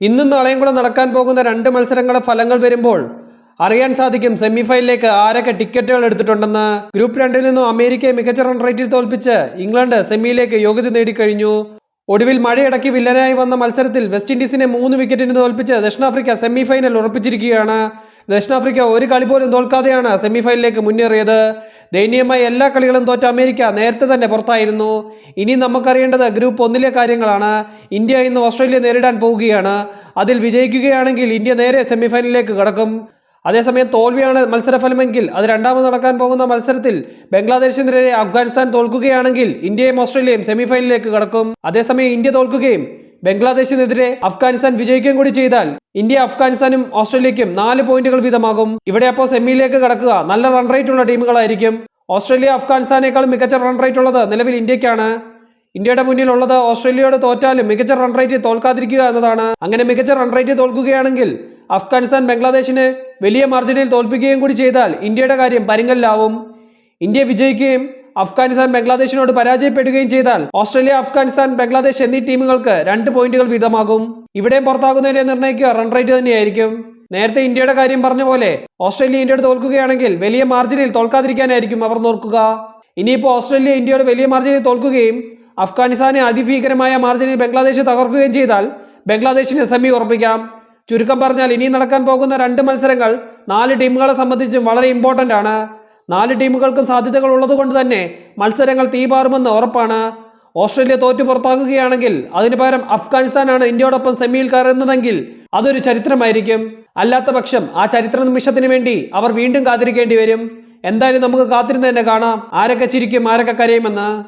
ഇന്നും നാളെയും കൂടെ നടക്കാൻ പോകുന്ന രണ്ട് മത്സരങ്ങളുടെ ഫലങ്ങൾ വരുമ്പോൾ അറിയാൻ സാധിക്കും സെമിഫൈനലിലേക്ക് ആരൊക്കെ ടിക്കറ്റുകൾ എടുത്തിട്ടുണ്ടെന്ന്. ഗ്രൂപ്പ് രണ്ടിൽ നിന്നും അമേരിക്കയെ മികച്ച റൺ റേറ്റിൽ തോൽപ്പിച്ച് ഇംഗ്ലണ്ട് സെമിയിലേക്ക് യോഗ്യത നേടിക്കഴിഞ്ഞു. ഒടുവിൽ മഴയടക്കി വില്ലനായി വന്ന മത്സരത്തിൽ വെസ്റ്റ് ഇൻഡീസിനെ മൂന്ന് വിക്കറ്റിന് തോൽപ്പിച്ച് ദക്ഷിണാഫ്രിക്ക സെമിഫൈനൽ ഉറപ്പിച്ചിരിക്കുകയാണ്. ദക്ഷിണാഫ്രിക്ക ഒരു കളി പോലും തോൽക്കാതെയാണ് സെമിഫൈനലിലേക്ക് മുന്നേറിയത്. ദയനീയമായ എല്ലാ കളികളും തോറ്റ അമേരിക്ക നേരത്തെ തന്നെ പുറത്തായിരുന്നു. ഇനി നമുക്കറിയേണ്ടത് ഗ്രൂപ്പ് ഒന്നിലെ കാര്യങ്ങളാണ്. ഇന്ത്യ ഇന്ന് ഓസ്ട്രേലിയ നേരിടാൻ പോവുകയാണ്. അതിൽ വിജയിക്കുകയാണെങ്കിൽ ഇന്ത്യ നേരെ സെമിഫൈനലിലേക്ക് കടക്കും. അതേസമയം തോൽവിയാണ് മത്സരഫലമെങ്കിൽ അത് രണ്ടാമത് നടക്കാൻ പോകുന്ന മത്സരത്തിൽ ബംഗ്ലാദേശിനെതിരെ അഫ്ഗാനിസ്ഥാൻ തോൽക്കുകയാണെങ്കിൽ ഇന്ത്യയും ഓസ്ട്രേലിയയും സെമിഫൈനലിലേക്ക് കടക്കും. അതേസമയം ഇന്ത്യ തോൽക്കുകയും ബംഗ്ലാദേശിനെതിരെ അഫ്ഗാനിസ്ഥാൻ വിജയിക്കുകയും കൂടി ചെയ്താൽ ഇന്ത്യ അഫ്ഗാനിസ്ഥാനും ഓസ്ട്രേലിയക്കും നാല് പോയിന്റുകൾ വീതമാകും. ഇവിടെ അപ്പോൾ സെമിയിലേക്ക് കടക്കുക നല്ല റൺ റേറ്റ് ഉള്ള ടീമുകളായിരിക്കും. ഓസ്ട്രേലിയ അഫ്ഗാനിസ്ഥാനേക്കാൾ മികച്ച റൺ റേറ്റ് ഉള്ളത് നിലവിൽ ഇന്ത്യക്കാണ് ഇന്ത്യയുടെ മുന്നിലുള്ളത് ഓസ്ട്രേലിയയോട് തോറ്റാലും മികച്ച റൺ റേറ്റ് തോൽക്കാതിരിക്കുക എന്നതാണ്. അങ്ങനെ മികച്ച റൺ റേറ്റ് തോൽക്കുകയാണെങ്കിൽ അഫ്ഗാനിസ്ഥാൻ ബംഗ്ലാദേശിനെ വലിയ മാർജിനിൽ തോൽപ്പിക്കുകയും കൂടി ചെയ്താൽ ഇന്ത്യയുടെ കാര്യം പരിങ്ങലിലാവും. ഇന്ത്യ വിജയിക്കുകയും അഫ്ഗാനിസ്ഥാൻ ബംഗ്ലാദേശിനോട് പരാജയപ്പെടുകയും ചെയ്താൽ ഓസ്ട്രേലിയ അഫ്ഗാനിസ്ഥാൻ ബംഗ്ലാദേശ് എന്നീ ടീമുകൾക്ക് രണ്ട് പോയിന്റുകൾ വീതമാകും. ഇവിടെയും പുറത്താകുന്നതിനെ നിർണയിക്കുക റൺ റേറ്റ് തന്നെയായിരിക്കും. നേരത്തെ ഇന്ത്യയുടെ കാര്യം പറഞ്ഞ പോലെ ഓസ്ട്രേലിയ ഇന്ത്യയോട് തോൽക്കുകയാണെങ്കിൽ വലിയ മാർജിനിൽ തോൽക്കാതിരിക്കാനായിരിക്കും അവർ നോക്കുക. ഇനിയിപ്പോൾ ഓസ്ട്രേലിയ ഇന്ത്യയോട് വലിയ മാർജിനിൽ തോൽക്കുകയും അഫ്ഗാനിസ്ഥാനെ അതിഭീകരമായ മാർജിനിൽ ബംഗ്ലാദേശ് തകർക്കുകയും ചെയ്താൽ ബംഗ്ലാദേശിന് സെമി ഉറപ്പിക്കാം. ചുരുക്കം പറഞ്ഞാൽ ഇനി നടക്കാൻ പോകുന്ന രണ്ട് മത്സരങ്ങൾ നാല് ടീമുകളെ സംബന്ധിച്ചും വളരെ ഇമ്പോർട്ടന്റ് ആണ്. നാല് ടീമുകൾക്കും സാധ്യതകൾ ഉള്ളതുകൊണ്ട് തന്നെ മത്സരങ്ങൾ തീപാറുമെന്ന് ഉറപ്പാണ്. ഓസ്ട്രേലിയ തോറ്റു പുറത്താകുകയാണെങ്കിൽ അതിനു പകരം അഫ്ഗാനിസ്ഥാനാണ് ഇന്ത്യയോടൊപ്പം സെമിയിൽ കയറുന്നതെങ്കിൽ അതൊരു ചരിത്രമായിരിക്കും. അല്ലാത്ത പക്ഷം ആ ചരിത്ര നിമിഷത്തിന് വേണ്ടി അവർ വീണ്ടും കാത്തിരിക്കേണ്ടി വരും. എന്തായാലും നമുക്ക് കാത്തിരുന്ന് തന്നെ കാണാം. ആരൊക്കെ ചിരിക്കും ആരൊക്കെ കരയുമെന്ന്.